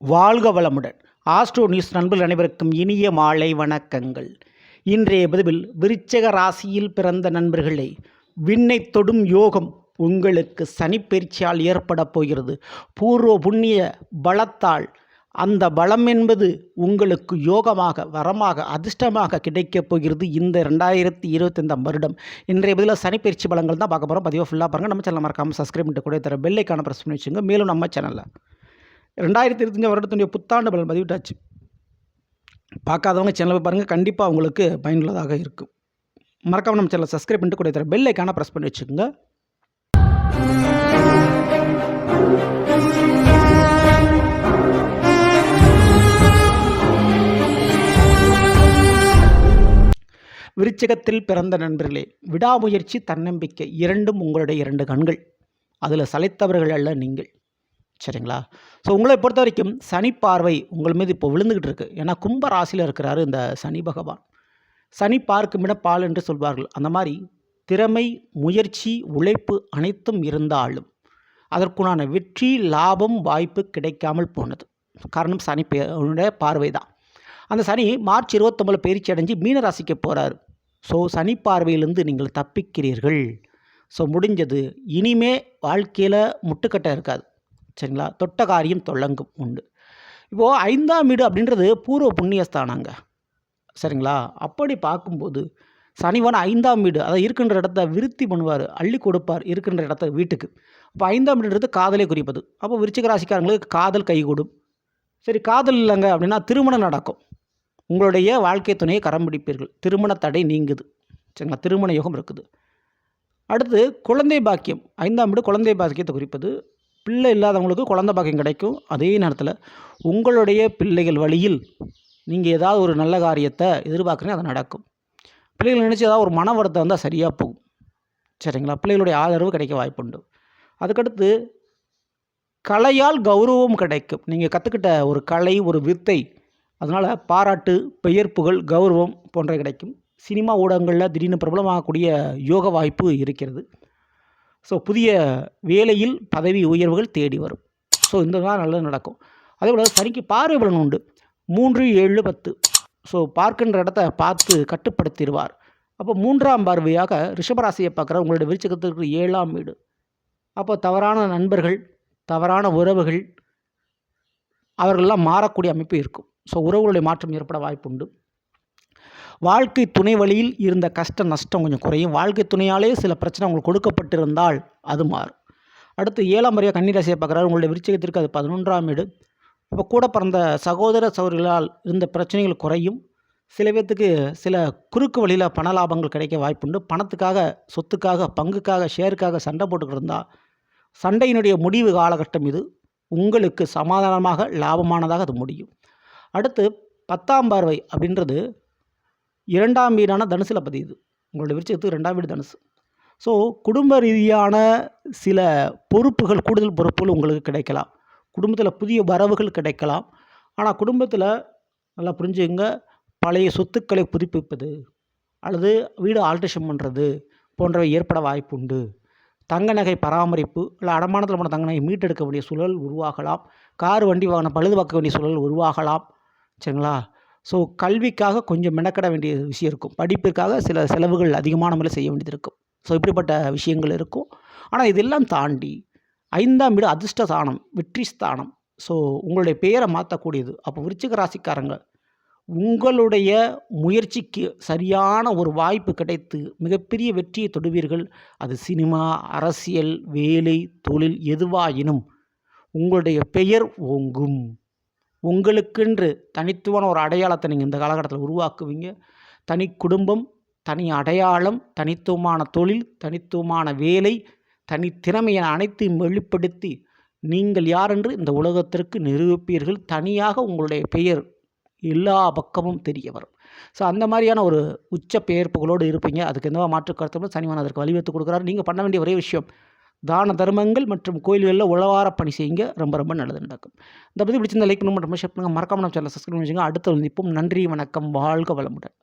வாழ்க வளமுடன். Astro news நண்பர்கள் அனைவருக்கும் இனிய மாலை வணக்கங்கள். இன்றைய பதிவில் விருச்சக ராசியில் பிறந்த நண்பர்களே விண்ணை தொடும் யோகம் உங்களுக்கு சனிப்பெயர்ச்சியால் ஏற்பட போகிறது. பூர்வ புண்ணிய பலத்தால் அந்த பலம் என்பது உங்களுக்கு யோகமாக வரமாக அதிர்ஷ்டமாக கிடைக்கப் போகிறது இந்த ரெண்டாயிரத்தி இருபத்தைந்தாம் வருடம். இன்றைய பதில் சனிப்பயிற்சி பலங்கள் தான் பார்க்க போகிறோம் பதிவாக ஃபுல்லாக பாருங்கள் நம்ம சேனல் மறக்காமல் சப்ஸ்கிரைப் பண்ணிட்டு கூட தர பெல்லைக்கான ப்ரெஸ் பண்ணி வச்சுங்க மேலும் நம்ம சேனலில் ரெண்டாயிரத்தி இருபத்தஞ்சு வருடத்துடைய புத்தாண்டு பலன் பதிவிட்டாச்சு. பார்க்காதவங்க சேனலை பாருங்கள் கண்டிப்பாக உங்களுக்கு பயனுள்ளதாக இருக்கும். மறக்காம நம்ம சேனலை சப்ஸ்கிரைப் பண்ணிட்டு கூட தர பெல் ஐக்கான ப்ரெஸ் பண்ணி வச்சுக்கோங்க. விருச்சகத்தில் பிறந்த நண்பர்களே விடாமுயற்சி தன்னம்பிக்கை இரண்டும் உங்களுடைய இரண்டு கண்கள். அதில் சளைத்தவர்கள் அல்ல நீங்கள். சரிங்களா? ஸோ உங்களை பொறுத்த வரைக்கும் சனி பார்வை உங்கள் மீது இப்போ விழுந்துக்கிட்டு இருக்கு. ஏன்னா கும்ப ராசியில் இருக்கிறாரு இந்த சனி பகவான். சனி பார்க்கும் இட பால் என்று சொல்வார்கள். அந்த மாதிரி திறமை முயற்சி உழைப்பு அனைத்தும் இருந்தாலும் அதற்குண்டான வெற்றி லாபம் வாய்ப்பு கிடைக்காமல் போனது. காரணம் சனி பார்வை தான். அந்த சனி மார்ச் இருபத்தொம்பது பயிற்சி அடைஞ்சு மீன ராசிக்கு போகிறாரு ஸோ சனி பார்வையிலிருந்து நீங்கள் தப்பிக்கிறீர்கள். ஸோ முடிஞ்சது. இனிமே வாழ்க்கையில் முட்டுக்கட்டை இருக்காது. சரிங்களா? தொட்ட காரியம் தொடங்கும் உண்டு. இப்போது ஐந்தாம் வீடு அப்படின்றது பூர்வ புண்ணியஸ்தானாங்க. சரிங்களா? அப்படி பார்க்கும்போது சனிவன் ஐந்தாம் வீடு அதை இருக்கின்ற இடத்த விருத்தி பண்ணுவார் அள்ளி கொடுப்பார் இருக்கின்ற இடத்த வீட்டுக்கு. அப்போ ஐந்தாம் வீடுன்றது காதலை குறிப்பது. அப்போ விருச்சிக ராசிக்காரங்களுக்கு காதல் கைகூடும் சரி காதல் இல்லைங்க அப்படின்னா திருமணம் நடக்கும். உங்களுடைய வாழ்க்கை துணையை கரம் பிடிப்பீர்கள். திருமண தடை நீங்குது. சரிங்களா? திருமண யோகம் இருக்குது. அடுத்து குழந்தை பாக்கியம். ஐந்தாம் வீடு குழந்தை பாக்கியத்தை குறிப்பது. பிள்ளை இல்லாதவங்களுக்கு குழந்த பாக்கியம் கிடைக்கும். அதே நேரத்தில் உங்களுடைய பிள்ளைகள் வழியில் நீங்கள் ஏதாவது ஒரு நல்ல காரியத்தை எதிர்பார்க்குறீங்க அது நடக்கும். பிள்ளைகள் நினச்சி ஏதாவது ஒரு மன வருத்தம் வந்தால் சரியாக போகும். சரிங்களா? பிள்ளைகளுடைய ஆதரவு கிடைக்க வாய்ப்புண்டு அதுக்கடுத்து கலையால் கௌரவம் கிடைக்கும். நீங்கள் கற்றுக்கிட்ட ஒரு கலை ஒரு வித்தை அதனால் பாராட்டு பெயர்ப்புகள் கௌரவம் போன்றவை கிடைக்கும். சினிமா ஊடகங்களில் திடீர்னு பிரபலமாகக்கூடிய யோக வாய்ப்பு இருக்கிறது. ஸோ புதிய வேலையில் பதவி உயர்வுகள் தேடி வரும். ஸோ இந்த மாதிரி நல்லது நடக்கும். அதே போல் சனிக்கு பார்வை பலன் உண்டு. மூன்று ஏழு பத்து. ஸோ பார்க்கின்ற இடத்த பார்த்து கட்டுப்படுத்திடுவார். அப்போ மூன்றாம் பார்வையாக ரிஷபராசியை பார்க்குற உங்களுடைய விருச்சகத்திற்கு ஏழாம் வீடு. அப்போ தவறான நண்பர்கள் தவறான உறவுகள் அவர்களெல்லாம் மாறக்கூடிய அமைப்பு இருக்கும். ஸோ உறவுகளுடைய மாற்றம் ஏற்பட வாய்ப்புண்டு. வாழ்க்கை துணை வழியில் இருந்த கஷ்ட நஷ்டம் கொஞ்சம் குறையும். வாழ்க்கை துணையாலே சில பிரச்சனை உங்களுக்கு கொடுக்கப்பட்டிருந்தால் அது மாறும். அடுத்து ஏழாம் முறையாக கன்னிராசியை பார்க்குறாரு. உங்களுடைய விருச்சகத்திற்கு அது பதினொன்றாம் வீடு இப்போ கூட பிறந்த சகோதர சகோதரிகளால் இருந்த பிரச்சனைகள் குறையும். சில பேர்த்துக்கு சில குறுக்கு வழியில் பண லாபங்கள் கிடைக்க வாய்ப்புண்டு. பணத்துக்காக சொத்துக்காக பங்குக்காக ஷேருக்காக சண்டை போட்டுக்கிட்டு இருந்தால் சண்டையினுடைய முடிவு காலகட்டம் இது. உங்களுக்கு சமாதானமாக லாபமானதாக அது முடியும். அடுத்து பத்தாம் பார்வை அப்படின்றது இரண்டாம் வீடான தனுசில் பதியுது. உங்களுடைய விருச்சத்துக்கு ரெண்டாம் வீடு தனுசு. ஸோ குடும்ப ரீதியான சில பொறுப்புகள் கூடுதல் பொறுப்புகள் உங்களுக்கு கிடைக்கலாம். குடும்பத்தில் புதிய வரவுகள் கிடைக்கலாம். ஆனால் குடும்பத்தில் நல்லா புரிஞ்சுங்க பழைய சொத்துக்களை புதுப்பிப்பது அல்லது வீடு ஆல்ட்ரேஷன் பண்ணுறது போன்றவை ஏற்பட வாய்ப்பு உண்டு. தங்க நகை பராமரிப்பு இல்லை அடமானத்தில் போன தங்க நகை மீட்டெடுக்க வேண்டிய சூழல் உருவாகலாம். கார் வண்டி வாகனம் பழுது பார்க்க வேண்டிய சூழல் உருவாகலாம். சரிங்களா? ஸோ கல்விக்காக கொஞ்சம் மெனக்கட வேண்டிய விஷயம் இருக்கும். படிப்பிற்காக சில செலவுகள் அதிகமான முறையில் செய்ய வேண்டியது இருக்கும் ஸோ இப்படிப்பட்ட விஷயங்கள் இருக்கும். ஆனால் இதெல்லாம் தாண்டி ஐந்தாம் வீடு அதிர்ஷ்ட ஸ்தானம் வெற்றி ஸ்தானம் ஸோ உங்களுடைய பெயரை மாற்றக்கூடியது. அப்போ விருச்சிக ராசிக்காரங்க உங்களுடைய முயற்சிக்கு சரியான ஒரு வாய்ப்பு கிடைத்து மிகப்பெரிய வெற்றியை தொடுவீர்கள். அது சினிமா அரசியல் வேலை தொழில் எதுவாயினும் உங்களுடைய பெயர் ஓங்கும். உங்களுக்கென்று தனித்துவமான ஒரு அடையாளத்தை நீங்கள் இந்த காலகட்டத்தில் உருவாக்குவீங்க. தனி குடும்பம் தனி அடையாளம் தனித்துவமான தொழில் தனித்துவமான வேலை தனித்திறமையை அனைத்தையும் வெளிப்படுத்தி நீங்கள் யாரென்று இந்த உலகத்திற்கு நிரூபிப்பீர்கள். தனியாக உங்களுடைய பெயர் எல்லா பக்கமும் தெரிய வரும். ஸோ அந்த மாதிரியான ஒரு உச்ச பெயர்ப்புகளோடு இருப்பீங்க. அதுக்கு எந்த மாற்று கருத்தும் சனிவன் அதற்கு வழிவகுத்து கொடுக்குறாரு. நீங்கள் பண்ண வேண்டிய ஒரே விஷயம் தான தர்மங்கள் மற்றும் கோயில்களில் உழவார பணி செய்யுங்க. ரொம்ப ரொம்ப நல்லது நடக்கும். இந்த பற்றி பிடிச்சிருந்த லைக் பண்ணுங்க மற்றும் ஷேர் பண்ணுங்கள் மறக்காமல் நம்ம சேனல் சப்ஸ்கிரைப் பண்ணுங்க அடுத்த நிற்போம் நன்றி வணக்கம். வாழ்க வளமுடன்.